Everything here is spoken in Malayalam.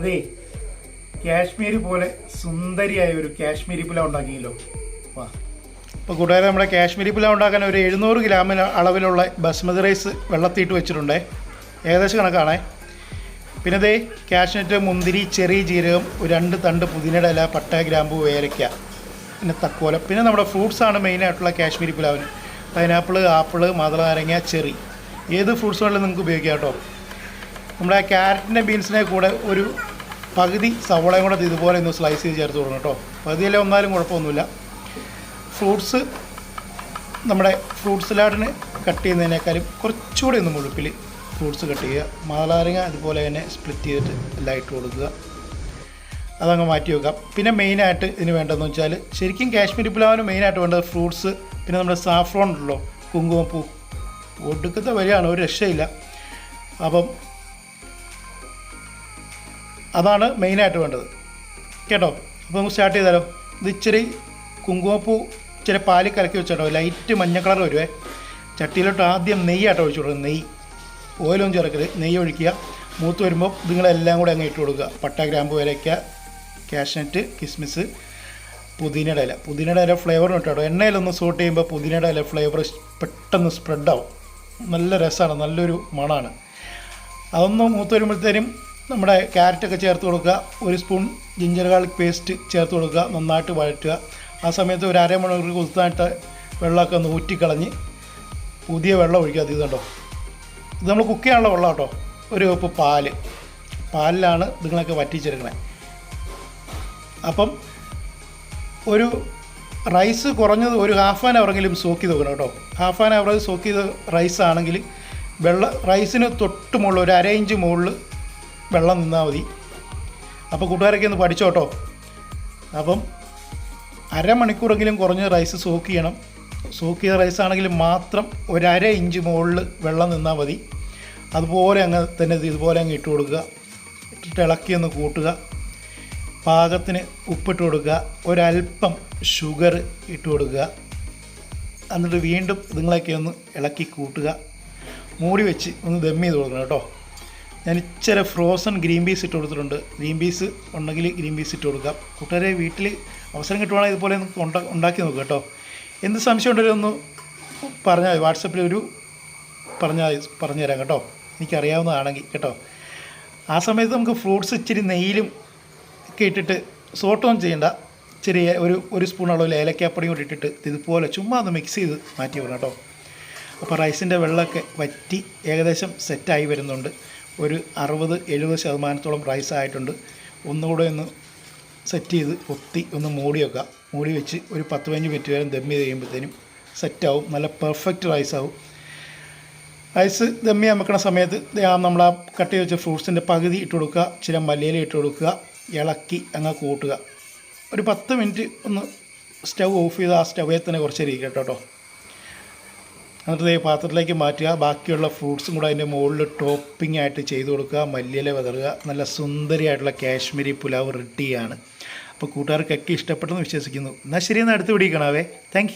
അതെ കാശ്മീരി പോലെ സുന്ദരിയായ ഒരു കാശ്മീരി പുലാവ് ഉണ്ടാക്കിയല്ലോ. വാ. ഇപ്പോൾ കൂട്ടുകാരെ നമ്മുടെ കാശ്മീരി പുലാവ് ഉണ്ടാക്കാൻ ഒരു എഴുന്നൂറ് ഗ്രാമിന് അളവിലുള്ള ബസ്മതി റൈസ് വെള്ളത്തിയിട്ട് വെച്ചിട്ടുണ്ട്. ഏകദേശം കണക്കാണേ. പിന്നെ ദേ കാഷ്നറ്റ് മുന്തിരി ചെറിയ ജീരകം രണ്ട് തണ്ട് പുതിനയുടെ ഇല പട്ട ഗ്രാമ്പു ഏലക്ക പിന്നെ തക്കോല. പിന്നെ നമ്മുടെ ഫ്രൂട്ട്സാണ് മെയിനായിട്ടുള്ള കാശ്മീരി പുലാവിന്. പൈനാപ്പിൾ ആപ്പിൾ മാതള നാരങ്ങ ചെറി. ഏത് ഫ്രൂട്ട്സ് വേണമെങ്കിലും നിങ്ങൾക്ക് ഉപയോഗിക്കാം കേട്ടോ. നമ്മുടെ ക്യാരറ്റിന്റെ ബീൻസിനെ കൂടെ ഒരു പകുതി സവളയും കൂടെ ഇതുപോലെ ഒന്ന് സ്ലൈസ് ചെയ്ത് ചേർത്ത് കൊടുക്കണം കേട്ടോ. പകുതിയിലെ ഒന്നാലും കുഴപ്പമൊന്നുമില്ല. ഫ്രൂട്ട്സ് നമ്മുടെ ഫ്രൂട്ട് സലാഡിന് കട്ട് ചെയ്യുന്നതിനേക്കാളും കുറച്ചുകൂടി ഒന്ന് മുഴുപ്പിൽ ഫ്രൂട്ട്സ് കട്ട് ചെയ്യുക. മാലാരങ്ങ അതുപോലെ തന്നെ സ്പ്ലിറ്റ് ചെയ്തിട്ട് എല്ലാം ഇട്ട് കൊടുക്കുക. അതങ്ങ് മാറ്റി വെക്കാം. പിന്നെ മെയിനായിട്ട് ഇതിന് വേണ്ടതെന്ന് വെച്ചാൽ ശരിക്കും കാശ്മീരി പുലാവിന് മെയിനായിട്ട് വേണ്ടത് ഫ്രൂട്ട്സ് പിന്നെ നമ്മുടെ സാഫ്രോൺ ഉണ്ടല്ലോ കുങ്കുമപ്പൂ. ഒടുക്കത്തെ വരികയാണ് ഒരു രക്ഷയില്ല. അപ്പം അതാണ് മെയിനായിട്ട് വേണ്ടത്. കേട്ടോ? അപ്പോൾ നമുക്ക് സ്റ്റാർട്ട് ചെയ്താലോ ഇത് ഇച്ചിരി കുങ്കുമപ്പൂ ഇച്ചിരി പാലിൽ കലക്കി വെച്ചോ ലൈറ്റ് മഞ്ഞ കളർ വരുവേ. ചട്ടിയിലോട്ട് ആദ്യം നെയ്യാട്ടോ ഒഴിച്ചു കൊടുക്കുക. നെയ്യ്. ഓയിലൊന്നും ചേർക്കൽ നെയ്യ് ഒഴിക്കുക. മൂത്ത് വരുമ്പോൾ നിങ്ങളെല്ലാം കൂടെ അങ്ങ് ഇട്ട് കൊടുക്കുക. പട്ട ഗ്രാമ്പ് വരയ്ക്ക കാഷ്നട്ട് കിസ്മിസ് പുതിനയുടെ ഇല. പുതിനയുടെ ഇല ഫ്ലേവറിന് കേട്ടോ എണ്ണയിലൊന്ന് സോട്ട് ചെയ്യുമ്പോൾ പുതിനയുടെ ഇല ഫ്ലേവർ പെട്ടെന്ന് സ്പ്രെഡാവും നല്ല രസമാണ് നല്ലൊരു മണമാണ് അതൊന്ന് മൂത്ത് വരുമ്പോഴത്തേനും നമ്മുടെ ക്യാരറ്റൊക്കെ ചേർത്ത് കൊടുക്കുക. ഒരു സ്പൂൺ ജിഞ്ചർ ഗാർലിക് പേസ്റ്റ് ചേർത്ത് കൊടുക്കുക. നന്നായിട്ട് വഴറ്റുക. ആ സമയത്ത് ഒരു അരമണിക്കൂർ കുത്തായിട്ട് വെള്ളമൊക്കെ ഒന്ന് ഊറ്റിക്കളഞ്ഞ് പുതിയ വെള്ളം ഒഴിക്കുക. അത് ഇതുണ്ടോ? ഇത് നമ്മൾ കുക്ക് ചെയ്യാനുള്ള വെള്ളം കേട്ടോ. ഒരു കപ്പ് പാൽ. പാലിലാണ് നിങ്ങളൊക്കെ വറ്റിച്ചെടുക്കണേ. അപ്പം ഒരു റൈസ് കുറഞ്ഞത് ഒരു ഹാഫ് ആൻ അവറെങ്കിലും സോക്ക് ചെയ്ത് വെക്കണം കേട്ടോ. ഹാഫ് ആൻ അവർ സോക്ക് ചെയ്ത റൈസ് ആണെങ്കിൽ വെള്ള റൈസിന് തൊട്ട് മുകളിൽ ഒരു അര ഇഞ്ച് മുകളിൽ വെള്ളം നിന്നാൽ മതി. അപ്പോൾ കൂട്ടുകാരൊക്കെ ഒന്ന് പഠിച്ചോട്ടോ അപ്പം അരമണിക്കൂറെങ്കിലും കുറഞ്ഞ റൈസ് സോക്ക് ചെയ്യണം. സോക്ക് ചെയ്ത റൈസ് ആണെങ്കിൽ മാത്രം ഒരര ഇഞ്ച് മുകളിൽ വെള്ളം നിന്നാൽ മതി. അതുപോലെ അങ്ങ് തന്നെ ഇതുപോലെ അങ്ങ് ഇട്ട് കൊടുക്കുക. ഇട്ടിട്ട് ഇളക്കി ഒന്ന് കൂട്ടുക. പാകത്തിന് ഉപ്പിട്ട് കൊടുക്കുക. ഒരല്പം ഷുഗർ ഇട്ട് കൊടുക്കുക. എന്നിട്ട് വീണ്ടും നിങ്ങളൊക്കെ ഒന്ന് ഇളക്കി കൂട്ടുക. മൂടി വെച്ച് ഒന്ന് ദം ചെയ്ത് കൊടുക്കണം കേട്ടോ ഞാൻ ഇച്ചിരി ഫ്രോസൺ ഗ്രീൻ പീസ് ഇട്ട് കൊടുത്തിട്ടുണ്ട്. ഗ്രീൻ പീസ് ഉണ്ടെങ്കിൽ ഗ്രീൻ പീസ് ഇട്ട് കൊടുക്കാം. കൂട്ടുകാരെ വീട്ടിൽ അവസരം കിട്ടുവാണെങ്കിൽ ഇതുപോലെ ഒന്ന് ഉണ്ടാ ഉണ്ടാക്കി നോക്കുക കേട്ടോ. എന്ത് സംശയം ഉണ്ടെങ്കിലും ഒന്ന് പറഞ്ഞാൽ മതി. വാട്സപ്പിൽ ഒരു പറഞ്ഞാൽ പറഞ്ഞു തരാം കേട്ടോ. എനിക്കറിയാവുന്നതാണെങ്കിൽ കേട്ടോ. ആ സമയത്ത് നമുക്ക് ഫ്രൂട്ട്സ് ഇച്ചിരി നെയ്യിലും ഒക്കെ ഇട്ടിട്ട് സോട്ടൊന്നും ചെയ്യണ്ട. ഇച്ചിരി ഒരു ഒരു സ്പൂൺ അളവിൽ ഏലക്കാപ്പൊടിയും കൂടി ഇട്ടിട്ട് ഇതുപോലെ ചുമ്മാ ഒന്ന് മിക്സ് ചെയ്ത് മാറ്റി വിടണം കേട്ടോ. അപ്പോൾ റൈസിന്റെ വെള്ളമൊക്കെ വറ്റി ഏകദേശം സെറ്റായി വരുന്നുണ്ട്. ഒരു അറുപത് എഴുപത് ശതമാനത്തോളം റൈസ് ആയിട്ടുണ്ട്. ഒന്നുകൂടെ ഒന്ന് സെറ്റ് ചെയ്ത് ഒത്തി ഒന്ന് മൂടി വെക്കാം മൂടി വെച്ച് ഒരു പത്ത് പതിനഞ്ച് മിനിറ്റ് വരെ ദം ചെയ്ത് കഴിയുമ്പോഴത്തേനും സെറ്റാവും നല്ല പെർഫെക്റ്റ് റൈസ് ആവും. റൈസ് ദമ്മി ചെയ്യാൻ സമയത്ത് നമ്മൾ ആ കട്ട് ചെയ്ത് വെച്ച ഫ്രൂട്ട്സിന്റെ പകുതി ഇട്ട് കൊടുക്കുക. ചില മല്ലിയില ഇട്ട് കൊടുക്കുക. ഇളക്കി അങ്ങ് കൂട്ടുക. ഒരു പത്ത് മിനിറ്റ് ഒന്ന് സ്റ്റൗ ഓഫ് ചെയ്ത് ആ സ്റ്റൗവിൽ തന്നെ കുറച്ച് ഇരിക്കട്ടോ കേട്ടോ. എന്നിട്ട് ഈ പാത്രത്തിലേക്ക് മാറ്റുക. ബാക്കിയുള്ള ഫ്രൂട്ട്സും കൂടെ അതിന്റെ മുകളിൽ ടോപ്പിംഗ് ആയിട്ട് ചെയ്ത് കൊടുക്കുക. മല്ലിയില വിതറുക. നല്ല സുന്ദരിയായിട്ടുള്ള കാശ്മീരി പുലാവ് റെഡിയാണ് അപ്പോൾ കൂട്ടുകാർക്കൊക്കെ ഇഷ്ടപ്പെട്ടെന്ന് വിശ്വസിക്കുന്നു. എന്നാൽ ശരി എന്നാൽ അടുത്ത് പിടിക്കണാവേ. താങ്ക്